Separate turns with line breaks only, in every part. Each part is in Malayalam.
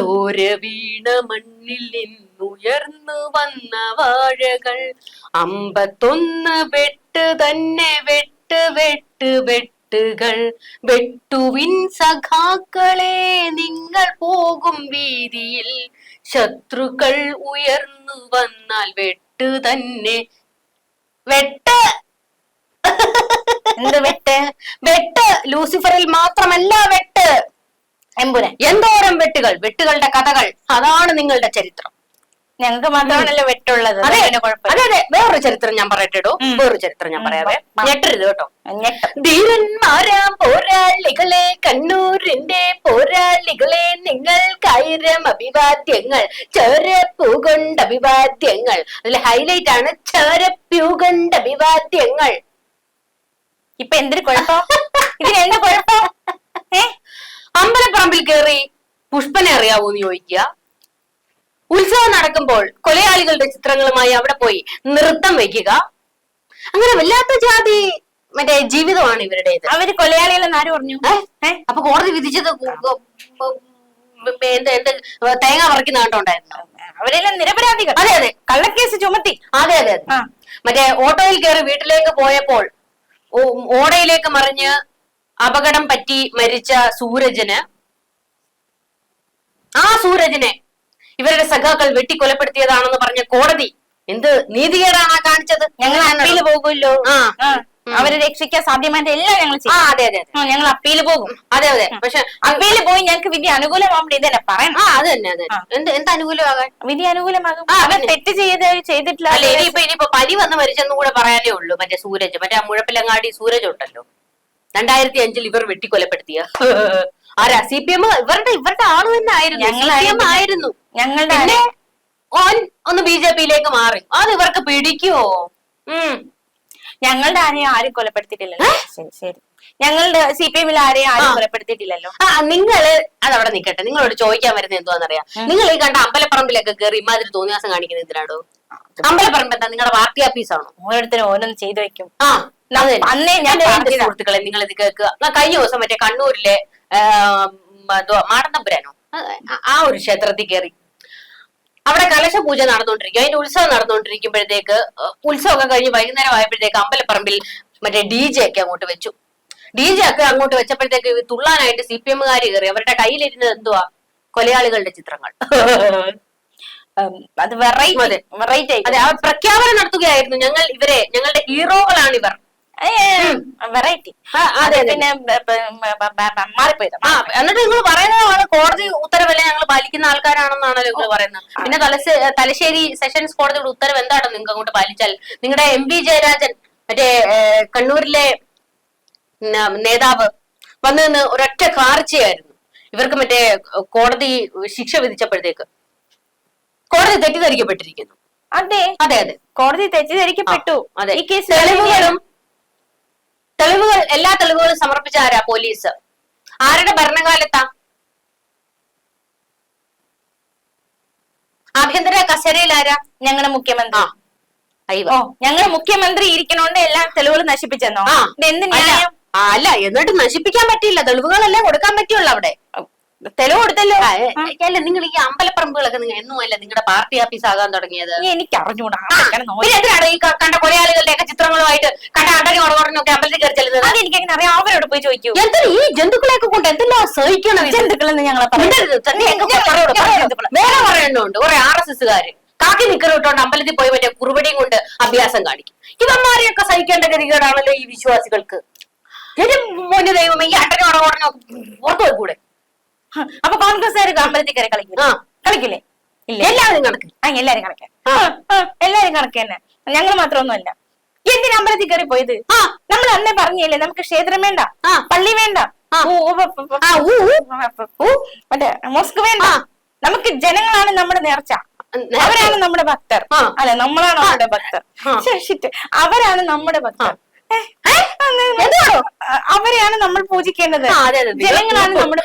ചോര വീണ മണ്ണിൽ നിന്നുയർന്നു വന്ന വാഴകൾ. അമ്പത്തൊന്ന് വെട്ട് തന്നെ വെട്ട് വെട്ട് വെട്ടുകൾ. വെട്ടുവിൻ സഖാക്കളെ നിങ്ങൾ പോകും വീതിയിൽ. ശത്രുക്കൾ ഉയർന്നു വന്നാൽ വെട്ട് തന്നെ വെട്ട്.
എന്ത് വെട്ട്?
വെട്ട്. ലൂസിഫറിൽ മാത്രമല്ല വെട്ട്.
എമ്പുരാൻ.
എന്തോരം വെട്ടുകൾ? വെട്ടുകളുടെ കഥകൾ. അതാണ് നിങ്ങളുടെ ചരിത്രം.
ഞങ്ങൾക്ക് മാത്രമാണല്ലോ വെട്ടുള്ളത്.
അതെ. അതെ അതെ. വേറൊരു ചരിത്രം ഞാൻ പറയട്ടെടോ. വേറൊരു ചരിത്രം ഞാൻ
പറയാതെ
പറയാവേ. ഞെട്ടരുത് കേട്ടോ. ധീരന്മാരാം പോരാളികളെ കണ്ണൂരിന്റെ പോരാളികളെ നിങ്ങൾക്കായിരം അഭിവാദ്യങ്ങൾ ചേരപ്പൂകൊണ്ട് അഭിവാദ്യങ്ങൾ. അതിൽ ഹൈലൈറ്റ് ആണ് ചേരപ്പൂകൊണ്ട് അഭിവാദ്യങ്ങൾ.
ഇപ്പൊ എന്തൊരു കുഴപ്പം? ഇതിന് എന്താ കുഴപ്പം? ഏ?
അമ്പലപ്പറമ്പിൽ കയറി പുഷ്പനെ അറിയാവോന്ന് ചോദിക്കുക. ഉത്സവം നടക്കുമ്പോൾ കൊലയാളികളുടെ ചിത്രങ്ങളുമായി അവിടെ പോയി നൃത്തം വെക്കുക. അങ്ങനെ വല്ലാത്ത ജാതി മറ്റേ ജീവിതമാണ് ഇവരുടേത്.
അവർ കൊലയാളികളെന്ന് ആര് പറഞ്ഞു?
അപ്പൊ കോടതി വിധിച്ചത് എന്ത് എന്ത് തേങ്ങ പറിക്കുന്ന കണ്ടോണ്ടായിരുന്നു
അവരെല്ലാം നിരപരാധികൾ.
അതെ അതെ.
കള്ളക്കേസ് ചുമത്തി.
അതെ അതെ അതെ. മറ്റേ ഓട്ടോയിൽ കയറി വീട്ടിലേക്ക് പോയപ്പോൾ ഓടയിലേക്ക് മറിഞ്ഞ് അപകടം പറ്റി മരിച്ച സൂരജന്. ആ സൂരജിനെ ഇവരുടെ സഖാക്കൾ വെട്ടിക്കൊലപ്പെടുത്തിയതാണെന്ന് പറഞ്ഞ കോടതി എന്ത് നീതികേടാണ് കാണിച്ചത്?
ഞങ്ങൾ അപ്പീൽ പോകുമല്ലോ.
ആ.
അവരെ രക്ഷിക്കാൻ സാധ്യമായിട്ട് എല്ലാം ഞങ്ങൾ ചെയ്യും.
അതെ അതെ
ഞങ്ങൾ അപ്പീൽ പോകും.
അതെ അതെ. പക്ഷെ
അപ്പീൽ പോയി ഞങ്ങൾക്ക് വിധി അനുകൂലമാകുമ്പോൾ ഇതന്നെ പറയാം
ആ അത് തന്നെ അതെ എന്ത് എന്ത് അനുകൂലമാകാൻ?
വിധി അനുകൂലമാകും.
അവൻ
തെറ്റ് ചെയ്ത് ചെയ്തിട്ടില്ല.
അല്ല ഇനിയിപ്പോ ഇനിയിപ്പോ പനി വന്ന് മരിച്ചെന്നും കൂടെ പറയാനേ ഉള്ളൂ മറ്റേ സൂരജ്. മറ്റേ ആ മുഴപ്പിലങ്ങാടി സൂരജ് ഉണ്ടല്ലോ. രണ്ടായിരത്തി അഞ്ചിൽ ഇവർ വെട്ടിക്കൊലപ്പെടുത്തിയ. ആരാ? സി പി എം ഇവരുടെ ഇവരുടെ ആൾ തന്നെ ആയിരുന്നു. CPM ആയിരുന്നു.
ഞങ്ങളുടെ
ഓൻ ഒന്ന് ബി ജെ പിയിലേക്ക് മാറി. അത് ഇവർക്ക് പിടിക്കുവോ? ഉം.
ഞങ്ങളുടെ ആരെയും ആരും കൊലപ്പെടുത്തിയിട്ടില്ലല്ലോ. ശരി ശരി. ഞങ്ങളുടെ സി പി എമ്മിൽ ആരെയും ആരും. കൊലപ്പെടുത്തിയിട്ടില്ലല്ലോ.
ആ നിങ്ങൾ അതവിടെ നിക്കട്ടെ നിങ്ങളോട് ചോദിക്കാൻ വരുന്നത് എന്തുവാന്നറിയാം? നിങ്ങൾ ഈ കണ്ട അമ്പലപ്പറമ്പിലൊക്കെ കയറി ഇമാതിരി തോന്നിയാസം കാണിക്കുന്നത് എന്തിനാടോ? അമ്പലപ്പറമ്പ് എന്താ നിങ്ങളുടെ പാർട്ടി ഓഫീസാണോ?
ഓരോരുത്തരും ഓരോന്ന് ചെയ്തു വെക്കും.
ആ.
അന്നേ ഞാൻ
എന്റെ സുഹൃത്തുക്കളെ നിങ്ങൾ ഇത് കേൾക്കുക കഴിഞ്ഞ ദിവസം മറ്റേ കണ്ണൂരിലെ എന്തുവാ മാടന്തപുരാനോ ആ- ഒരു ക്ഷേത്രത്തിൽ കയറി. അവിടെ കലശ പൂജ നടന്നുകൊണ്ടിരിക്കും അതിന്റെ ഉത്സവം നടന്നുകൊണ്ടിരിക്കുമ്പോഴത്തേക്ക് ഉത്സവമൊക്കെ കഴിഞ്ഞ് വൈകുന്നേരം ആയപ്പോഴത്തേക്ക് അമ്പലപ്പറമ്പിൽ മറ്റേ ഡി ജെ ഒക്കെ അങ്ങോട്ട് വെച്ചു. ഡി ജെ ഒക്കെ അങ്ങോട്ട് വെച്ചപ്പോഴത്തേക്ക് തുള്ളാനായിട്ട് സി പി എമ്മുകാർ കയറി. അവരുടെ കയ്യിലിരുന്നത് എന്തുവാ? കൊലയാളികളുടെ ചിത്രങ്ങൾ.
അത് വെറൈറ്റി. വെറൈറ്റി
അതെ അവർ പ്രഖ്യാപനം നടത്തുകയായിരുന്നു ഞങ്ങൾ ഇവരെ. ഞങ്ങളുടെ ഹീറോകളാണ് ഇവർ
വെറൈറ്റി പിന്നെ മാറിപ്പോയത്.
എന്നിട്ട് നിങ്ങൾ പറയുന്നതാണ് കോടതി ഉത്തരവല്ല ഞങ്ങൾ പാലിക്കുന്ന ആൾക്കാരാണെന്നാണല്ലോ നിങ്ങൾ പറയുന്നത്. പിന്നെ തലശ്ശേ തലശ്ശേരി സെഷൻസ് കോടതിയുടെ ഉത്തരവ് എന്താണ് നിങ്ങൾക്ക് അങ്ങോട്ട് പാലിച്ചാൽ? നിങ്ങളുടെ എം വി ജയരാജൻ മറ്റേ കണ്ണൂരിലെ നേതാവ് വന്നു നിന്ന് ഒരൊറ്റ കാർച്ചയായിരുന്നു. ഇവർക്ക് മറ്റേ കോടതി ശിക്ഷ വിധിച്ചപ്പോഴത്തേക്ക്. കോടതി തെറ്റിദ്ധരിക്കപ്പെട്ടിരിക്കുന്നു.
അതെ.
അതെ അതെ.
കോടതി തെറ്റിദ്ധരിക്കപ്പെട്ടു.
അതെ.
ഈ കേസ്
തെളിവുകളും തെളിവുകൾ എല്ലാ തെളിവുകളും സമർപ്പിച്ച ആരാ? പോലീസ്. ആരുടെ ഭരണകാലത്താ? ആഭ്യന്തര കസേരയിൽ ആരാ
ഞങ്ങളുടെ മുഖ്യമന്ത്രി
അയ്യോ
ഓ ഞങ്ങളുടെ മുഖ്യമന്ത്രി ഇരിക്കണോണ്ട് എല്ലാ തെളിവുകളും നശിപ്പിച്ചെന്നോ? എന്ത്
അല്ല,
ന്യായം?
അല്ല എന്നിട്ട് നശിപ്പിക്കാൻ പറ്റില്ല തെളിവുകളെല്ലാം കൊടുക്കാൻ പറ്റുള്ളൂ അവിടെ.
തെളിവ് കൊടുത്തല്ലോ.
അല്ല നിങ്ങൾ ഈ അമ്പലപ്പറമ്പുകളൊക്കെ നിങ്ങൾ എന്നും അല്ല നിങ്ങളുടെ പാർട്ടി ഓഫീസ് ആകാൻ തുടങ്ങിയത്?
എനിക്ക് അറിഞ്ഞൂടാ
എന്തിനാണ് ഈ കണ്ട കൊലയാളികളുടെ ഒക്കെ ചിത്രങ്ങളുമായിട്ട് കണ്ട അണ്ടനും ഉറവറിനൊക്കെ അമ്പലത്തിൽ കയറി ചെല്ലുന്നത്?
അതെനിക്ക് എങ്ങനെ അറിയാം. അവരോട് പോയി ചോദിക്കൂ.
എന്താ ഈ ജന്തുക്കളെയൊക്കെ കൊണ്ട് എന്തെല്ലാം സഹിക്കണം?
ജന്തുക്കളെന്ന് ഞങ്ങളെ.
വേറെ പറയണുണ്ട് കുറെ ആർ എസ് എസ്സുകാര്. കാക്കി നിക്കറിട്ടോണ്ട് അമ്പലത്തിൽ പോയി മറ്റേ കുറുവടിയും കൊണ്ട് അഭ്യാസം കാണിക്കും. ഇവന്മാരെയൊക്കെ സഹിക്കേണ്ട ഗതികേടാണല്ലോ ഈ വിശ്വാസികൾക്ക്. ഒരു മോന് ദൈവം ഈ അട്ടനും ഉടവടനും പുറത്തു പോയി കൂടെ
അപ്പൊ കോൺഗ്രസ്സുകാർ അമ്പലത്തിൽ കയറി കളിക്കും. കളിക്കില്ലേ? ഇല്ല?
എല്ലാവരും കണക്ക്.
ആ എല്ലാരും കണക്ക്. എല്ലാരും കണക്ക് തന്നെ. ഞങ്ങൾ മാത്രമൊന്നുമല്ല. എന്തിനാ അമ്പലത്തിൽ കയറി പോയത്. നമ്മൾ അന്നേ പറഞ്ഞില്ലേ നമുക്ക് ക്ഷേത്രം വേണ്ട. പള്ളി വേണ്ട. മറ്റേ മോസ്ക് വേണ്ട. നമുക്ക് ജനങ്ങളാണ് നമ്മുടെ നേർച്ച. അവരാണ് നമ്മുടെ ഭക്തർ. അല്ലെ നമ്മളാണ് നമ്മുടെ ഭക്തർ. അവരാണ് നമ്മുടെ ഭക്തർ. അവരെയാണ് നമ്മൾ പൂജിക്കേണ്ടത്. ജനങ്ങളാണ് നമ്മുടെ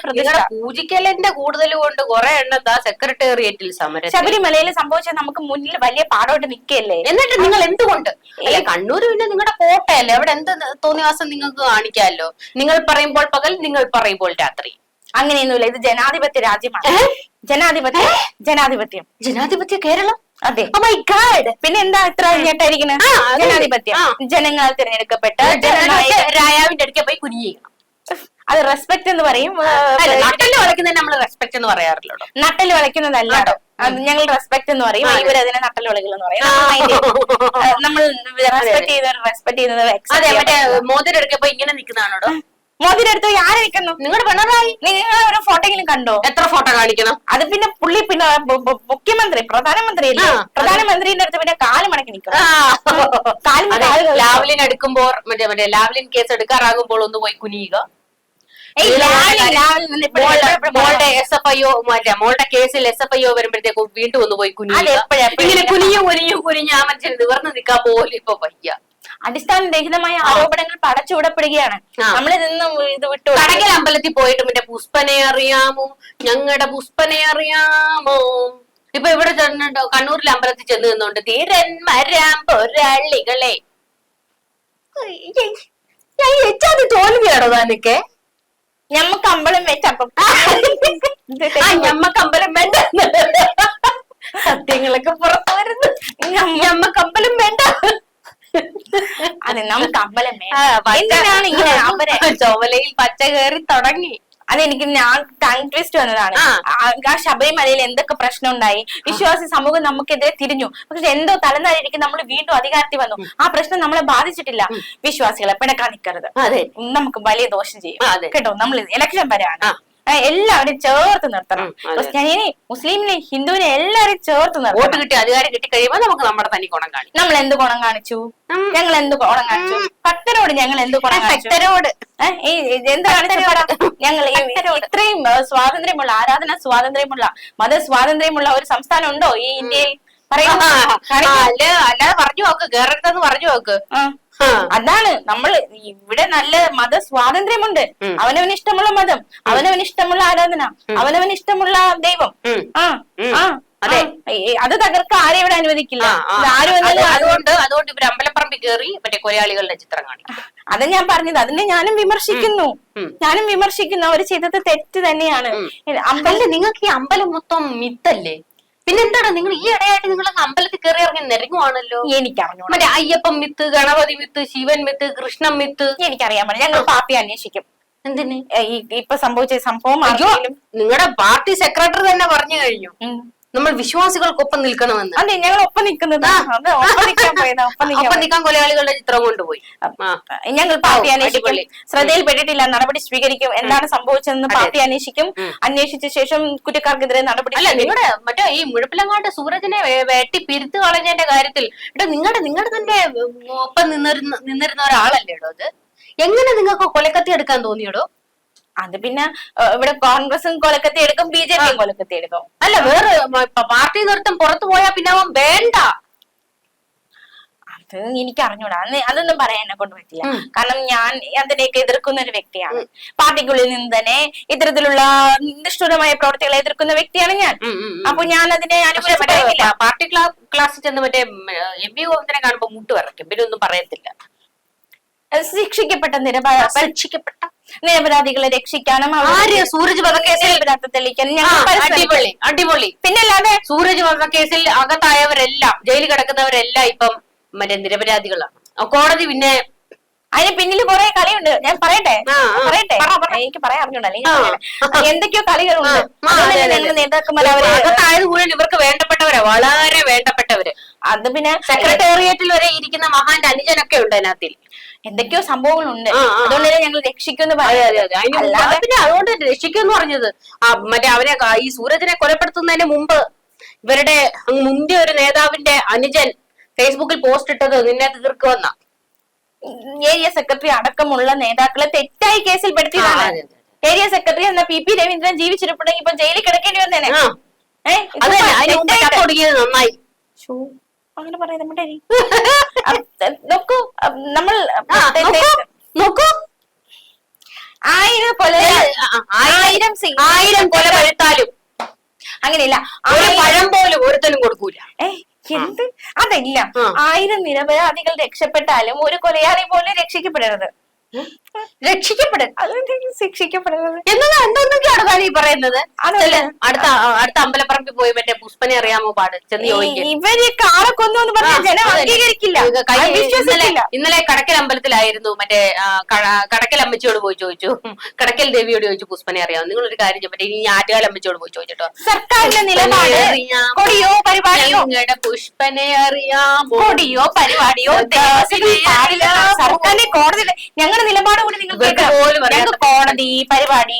പൂജിക്കലിന്റെ കൂടുതൽ കൊണ്ട് കുറെ എണ്ണം എന്താ സെക്രട്ടേറിയറ്റിൽ സമരം.
ശബരിമലയിൽ സംഭവിച്ചാൽ നമുക്ക് മുന്നിൽ വലിയ പാടോട്ട് നിൽക്കല്ലേ
എന്നിട്ട് നിങ്ങൾ എന്തുകൊണ്ട്? അല്ലെ കണ്ണൂര് പിന്നെ നിങ്ങളുടെ കോട്ടയല്ലേ? അവിടെ എന്ത് തോന്നിവാസം നിങ്ങൾക്ക് കാണിക്കാമല്ലോ നിങ്ങൾ പറയുമ്പോൾ പകൽ നിങ്ങൾ പറയുമ്പോൾ രാത്രി.
അങ്ങനെയൊന്നുമില്ല. ഇത് ജനാധിപത്യ രാജ്യമാണ്. ജനാധിപത്യ ജനാധിപത്യം.
ജനാധിപത്യ കേരളം?
അതെ.
Oh my God.
പിന്നെ എന്താ ഇത്ര ഞെട്ടായിരിക്കുന്നത്
ആ, അതെ.
ജനാധിപത്യം. ജനങ്ങളാൽ തിരഞ്ഞെടുക്കപ്പെട്ട
രായാവിന്റെ അടുക്ക പോയി കുനിയണം
അത് റെസ്പെക്ട് എന്ന് പറയും
നട്ടൽ വളയ്ക്കുന്നതിന് നമ്മൾ റെസ്പെക്ട് എന്ന് പറയാറില്ലല്ലോ.
നട്ടൽ വളയ്ക്കുന്നതല്ല. അത് ഞങ്ങൾ റെസ്പെക്ട് എന്ന് പറയും.
അതെ.
ഇവരതിനെ നട്ടൽ വളകൾ എന്ന് പറയും. നമ്മൾ റെസ്പെക്ട് ചെയ്ത റെസ്പെക്ട് ചെയ്യുന്നത്
മോതിരം എടുക്കപ്പോ ഇങ്ങനെ നിൽക്കുന്നതാണോടോ
മോദിയുടെ അടുത്ത് ആര് നിൽക്കുന്നു
നിങ്ങളുടെ പിണറായി.
നിങ്ങൾ ഒരു ഫോട്ടോയിലും കണ്ടോ?
എത്ര ഫോട്ടോ കാണിക്കണം?
അത് പിന്നെ പുള്ളി പിന്നെ മുഖ്യമന്ത്രി പ്രധാനമന്ത്രി പ്രധാനമന്ത്രിന്റെ അടുത്ത് പിന്നെ കാൽ മടക്കി കളിക്കണം.
ലാവ്ലിൻ എടുക്കുമ്പോൾ മറ്റേ മറ്റേ ലാവ്ലിൻ കേസ് എടുക്കാറാകുമ്പോൾ ഒന്ന് പോയി കുനിയുക. മോളുടെ
എപ്പോഴും
മോളുടെ എസ് എഫ് ഐ ഒ മറ്റേ മോളുടെ കേസിൽ എസ് എഫ് ഐ ഒ വരുമ്പോഴത്തേക്കും വീണ്ടും ഒന്ന് പോയി ഇങ്ങനെ
ഇങ്ങനെ
കുനിയും കുനിയും കുനിഞ്ഞ് ആ മനുഷ്യൻ നിവർന്ന് നിൽക്കാൻ പോലും ഇപ്പൊ വയ്യ.
അടിസ്ഥാനരഹിതമായ ആരോപണങ്ങൾ പടച്ചുവിടപ്പെടുകയാണ്. നമ്മൾ ഇതൊന്നും ഇത് വിട്ടു
കടകൽ അമ്പലത്തിൽ പോയിട്ട് മറ്റേ പുഷ്പനെ അറിയാമോ? ഞങ്ങളുടെ പുഷ്പനെ അറിയാമോ? ഇപ്പൊ ഇവിടെ ചെന്നുണ്ടോ കണ്ണൂരിലെ അമ്പലത്തിൽ ചെന്ന് നിന്നുണ്ട് തീരൻ മരം പൊരളികളെ. തോൽവിയാണോ താനൊക്കെ
ഞമ്മക്ക് അമ്പലം വെച്ചപ്പം
ആ ഞമ്മക്ക് അമ്പലം വേണ്ട സത്യങ്ങളൊക്കെ പുറത്തു വരുന്നു ഞമ്മക്ക് അമ്പലം വേണ്ട
അതെ നമുക്ക് അമ്പലം എന്തിനാണ് ഇങ്ങനെ അവരെ
ചുവലയിൽ പച്ച കയറി തുടങ്ങി?
അതെനിക്ക് ഞാൻ ട്വിസ്റ്റ് വന്നതാണ്.
ആ.
ശബരിമലയിൽ എന്തൊക്കെ പ്രശ്നം ഉണ്ടായി? വിശ്വാസി സമൂഹം നമുക്കെതിരെ തിരിഞ്ഞു. പക്ഷെ എന്തോ തലനാരിക്കും നമ്മൾ വീണ്ടും അധികാരത്തിൽ വന്നു. ആ പ്രശ്നം നമ്മളെ ബാധിച്ചിട്ടില്ല. വിശ്വാസികളെ പിണക്കാൻ നിൽക്കരുത്
അതെ
നമുക്ക് വലിയ ദോഷം ചെയ്യും. കേട്ടോ? നമ്മൾ ഇലക്ഷൻ വരെയാണ്. എല്ലാവരും ചേർത്ത് നിർത്തണം. ക്രിസ്ത്യാനിനെ മുസ്ലിമിനെ ഹിന്ദുവിനെ എല്ലാവരും ചേർത്ത്
വോട്ട്
നിർത്തണം
കിട്ടി അധികാരം കിട്ടി കഴിയുമ്പോൾ നമുക്ക് നമ്മുടെ തനി ഗുണം കാണിക്കും.
നമ്മൾ എന്ത് ഗുണം കാണിച്ചു? ഞങ്ങൾ എന്ത് ഗുണം കാണിച്ചു? ഭക്തരോട് ഞങ്ങൾ എന്ത് ഗുണം
ഭക്തരോട്
ഞങ്ങൾ ഇത്രയും സ്വാതന്ത്ര്യമുള്ള ആരാധന സ്വാതന്ത്ര്യമുള്ള മത സ്വാതന്ത്ര്യമുള്ള ഒരു സംസ്ഥാനം ഉണ്ടോ ഈ ഇന്ത്യയിൽ? പറയൂ
അല്ല അല്ലാതെ പറഞ്ഞു നോക്ക്. കേറരുതെന്ന് പറഞ്ഞു നോക്ക്.
അതാണ് നമ്മൾ ഇവിടെ നല്ല മത സ്വാതന്ത്ര്യമുണ്ട്. അവനവന് ഇഷ്ടമുള്ള മതം അവനവന് ഇഷ്ടമുള്ള ആരാധന അവനവന് ഇഷ്ടമുള്ള ദൈവം. ആ ആ
അതെ.
അത് തകർക്കാൻ ആരും ഇവിടെ അനുവദിക്കില്ല.
അതുകൊണ്ട് അതുകൊണ്ട് ഇവർ അമ്പലപ്പറമ്പിൽ കയറി മറ്റേ കൊലയാളികളുടെ ചിത്രം കാണിക്കും.
അത് ഞാൻ പറഞ്ഞത്. അതിനെ ഞാനും വിമർശിക്കുന്നു. ഞാനും വിമർശിക്കുന്നു. അവർ ചെയ്തത് തെറ്റ് തന്നെയാണ്. അമ്പലം
നിങ്ങൾക്ക് ഈ അമ്പലം മൊത്തം മിത്തല്ലേ? പിന്നെ എന്താണ് നിങ്ങൾ ഈ ഇടയായിട്ട് നിങ്ങൾ അമ്പലത്തിൽ കയറി ഇറങ്ങി നിരങ്ങുവാണല്ലോ.
എനിക്കറിഞ്ഞു
മറ്റേ Ayyappan myth Ganapathi myth Shivan myth Krishnan myth.
എനിക്കറിയാൻ പറ്റില്ല. ഞങ്ങൾ പാർട്ടി അന്വേഷിക്കും.
എന്തിന്?
ഇപ്പൊ സംഭവിച്ച സംഭവം
നിങ്ങളുടെ പാർട്ടി സെക്രട്ടറി തന്നെ പറഞ്ഞു കഴിഞ്ഞു. നമ്മൾ വിശ്വാസികൾക്കൊപ്പം നിൽക്കണമെന്ന്.
അതെ ഞങ്ങൾ ഒപ്പം നിൽക്കുന്നത് ഒപ്പം നിൽക്കാൻ
കൊലയാളികളുടെ ചിത്രം കൊണ്ടുപോയി.
ഞങ്ങൾ പാർട്ടി അന്വേഷിക്കും. ശ്രദ്ധയിൽപ്പെട്ടിട്ടില്ല നടപടി സ്വീകരിക്കും. എന്താണ് സംഭവിച്ചതെന്ന് പാർട്ടി അന്വേഷിക്കും. അന്വേഷിച്ച ശേഷം കുറ്റക്കാർക്കെതിരെ നടപടി
അല്ല. നിങ്ങളുടെ മറ്റേ ഈ മുഴപ്പിലങ്ങാട്ട് സൂരജിനെ വെട്ടി പിരുത്തു കളഞ്ഞതിന്റെ കാര്യത്തിൽ ഇട്ടോ നിങ്ങളുടെ നിങ്ങളുടെ തന്നെ ഒപ്പം നിന്നിരുന്ന നിന്നിരുന്ന ഒരാളല്ലേ അത്? എങ്ങനെ നിങ്ങൾക്ക് കൊലക്കത്തി എടുക്കാൻ തോന്നിയടോ?
അത് പിന്നെ ഇവിടെ കോൺഗ്രസും കൊലക്കത്തി എടുക്കും ബി ജെ പിയും കൊലക്കത്തി എടുക്കും.
അല്ല വേറെ പാർട്ടി നിർത്തം പുറത്തു പോയാ പിന്നെ അവൻ വേണ്ട.
അത് എനിക്ക് അറിഞ്ഞൂടാ അതൊന്നും പറയാൻ എന്നെ കൊണ്ട് പറ്റില്ല. കാരണം ഞാൻ അതിനെയൊക്കെ എതിർക്കുന്ന ഒരു വ്യക്തിയാണ്. പാർട്ടിക്കുള്ളിൽ നിന്ന് തന്നെ ഇത്തരത്തിലുള്ള നിഷ്ഠുരമായ പ്രവർത്തികളെ എതിർക്കുന്ന വ്യക്തിയാണ് ഞാൻ. അപ്പൊ ഞാൻ അതിനെ
പ- പാർട്ടി ക്ലാ ക്ലാസ്സിൽ ചെന്ന് മറ്റേ എം പി ഗോവിന്ദനെ കാണുമ്പോ മുട്ട് വരയ്ക്കും പിന്നെ ഒന്നും പറയത്തില്ല.
ശിക്ഷിക്കപ്പെട്ട
നിരപരാധിക്കപ്പെട്ട
നിരപരാധികളെ രക്ഷിക്കാനും ആര്യ
ആര് സൂരജ് വധക്കേസിൽ
നിരപരാധിത്വം തെളിയിക്കാനും ഞങ്ങൾ പരിശ്രമിക്കും.
അടിപൊളി അടിപൊളി
പിന്നല്ലാതെ
സൂരജ് വധക്കേസിൽ അകത്തായവരെല്ലാം ജയിലിൽ കിടക്കുന്നവരെല്ലാം ഇപ്പം മറ്റേ നിരപരാധികളാണ് ആ, കോടതി പിന്നെ
അതിന് പിന്നിൽ കുറെ കളിയുണ്ട് ഞാൻ പറയട്ടെ
ആ, ആ.
പറയട്ടെ
പറ, പറ.
എനിക്ക് പറയാൻ
ആ.
പറയട്ടെ. എന്തൊക്കെയോ കളികളുണ്ട്
ആ,
അതുകൊണ്ട്
അതെ, അതെ,
ഞങ്ങൾ
അതെ.
നേതാക്കന്മാർ അവർ
അകത്തായത് മുഴുവൻ ഇവർക്ക് വേണ്ടപ്പെട്ടവരാ വളരെ വേണ്ടപ്പെട്ടവര്
അത് പിന്നെ
സെക്രട്ടേറിയറ്റിൽ വരെ ഇരിക്കുന്ന മഹാന്റെ അനുജനൊക്കെ ഉണ്ട് അതിനകത്തിൽ
എന്തൊക്കെയോ സംഭവങ്ങളുണ്ട്. അതുകൊണ്ടല്ലേ ഞങ്ങൾ രക്ഷിക്കുമെന്ന് അല്ലാതെ
പിന്നെ അതുകൊണ്ട് രക്ഷിക്കുമെന്ന് പറഞ്ഞത്. ആ മറ്റേ അവരെ ഈ സൂരജിനെ കൊലപ്പെടുത്തുന്നതിന് മുമ്പ് ഇവരുടെ മുന്തിയ ഒരു നേതാവിന്റെ അനുജൻ ഫേസ്ബുക്കിൽ പോസ്റ്റ് ഇട്ടത് നിന്നെ വന്ന.
ഏരിയ സെക്രട്ടറി അടക്കമുള്ള നേതാക്കളെ തെറ്റായി കേസിൽ പെടുത്തിയതാണ്. ഏരിയ സെക്രട്ടറി എന്ന പി പി രവീന്ദ്രൻ ജീവിച്ചിരിപ്പുണ്ടെങ്കിൽ ഇപ്പൊ ജയിലിൽ കിടക്കേണ്ടി വന്നേനെ. ഏഹ്
നന്നായി.
അങ്ങനെ പറയുന്നത് മിണ്ടായി. അഹ് നോക്കൂ നമ്മൾ
നോക്കൂ,
ആയിരം കൊല
ആ, ആയിരം സി- ആയിരം കൊല പഴുത്താലും
അങ്ങനെയില്ല
ഒരു പഴം പോലും ഒരുത്തനും കൊടുക്കൂല.
ഏ, എന്ത്? അതല്ല. ആയിരം നിരപരാധികൾ രക്ഷപ്പെട്ടാലും ഒരു കൊലയാളി പോലെ രക്ഷിക്കപ്പെടരുത്. ശിക്ഷിക്കപ്പെടുന്നത്
താൻ ഈ പറയുന്നത്. അടുത്ത അടുത്ത അമ്പലപ്പറമ്പിൽ പോയി മറ്റേ പുഷ്പനെ അറിയാമോ പാട്? ചെന്ന് ചോദിക്കും.
ഇവർ കാളെ കൊന്നു എന്ന് പറഞ്ഞാൽ ജനം അംഗീകരിക്കില്ല.
ഇന്നലെ കടക്കൽ അമ്പലത്തിലായിരുന്നു മറ്റേ കടക്കൽ അമ്മച്ചിയോട് പോയി ചോദിച്ചു. കടക്കൽ ദേവിയോട് ചോദിച്ചു പുഷ്പനെ അറിയാമോ? നിങ്ങൾ ഒരു കാര്യം മറ്റേ ഇനി ആറ്റുകാല അമ്മച്ചിയോട് പോയി ചോദിച്ചിട്ടോ
സർക്കാരിന്റെ നിലപാട് കൊടിയോ പരിപാടിയോ?
പുഷ്പനെ അറിയാമോ?
കൊടിയോ പരിപാടിയോ? സർക്കാരിന്റെ കോടതി ഞങ്ങളുടെ നിലപാട് കൂടി നിങ്ങൾ കോടതി പരിപാടി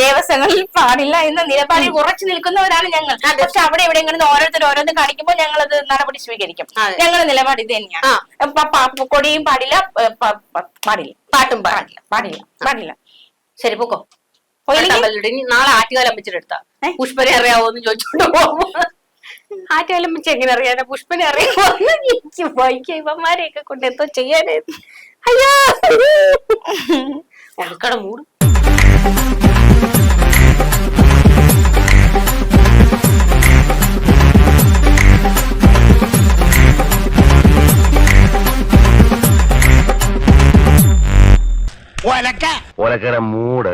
ദേവസ്വങ്ങളിൽ പാടില്ല എന്ന നിലപാടിൽ ഉറച്ചു നിൽക്കുന്നവരാണ് ഞങ്ങൾ. പക്ഷെ അവിടെ ഇവിടെ ഇങ്ങനെ ഓരോരുത്തർ ഓരോന്ന് കാണിക്കുമ്പോൾ ഞങ്ങൾ അത് നടപടി സ്വീകരിക്കും. ഞങ്ങളുടെ നിലപാട് ഇത് തന്നെയാണ്. കൊടിയും പാടില്ല പാടില്ല.
പാട്ടും പാടില്ല.
പാടില്ല പാടില്ല
ശരി പൊക്കോ. നാളെ ആറ്റുകാലം
ഏ?
പുഷ്പനെ അറിയാവോ എന്ന് ചോദിച്ചോണ്ട് പോകുമ്പോ. ആറ്റുകാലം വെച്ച് എങ്ങനെ അറിയാനാ? പുഷ്പനെ അറിയാമോ ഇവന്മാരെയൊക്കെ കൊണ്ട് എന്തോ ചെയ്യാനായിരുന്നു. അയ്യോ. ഒടുക്കട മൂട്.
ഒലക്കര മൂട്.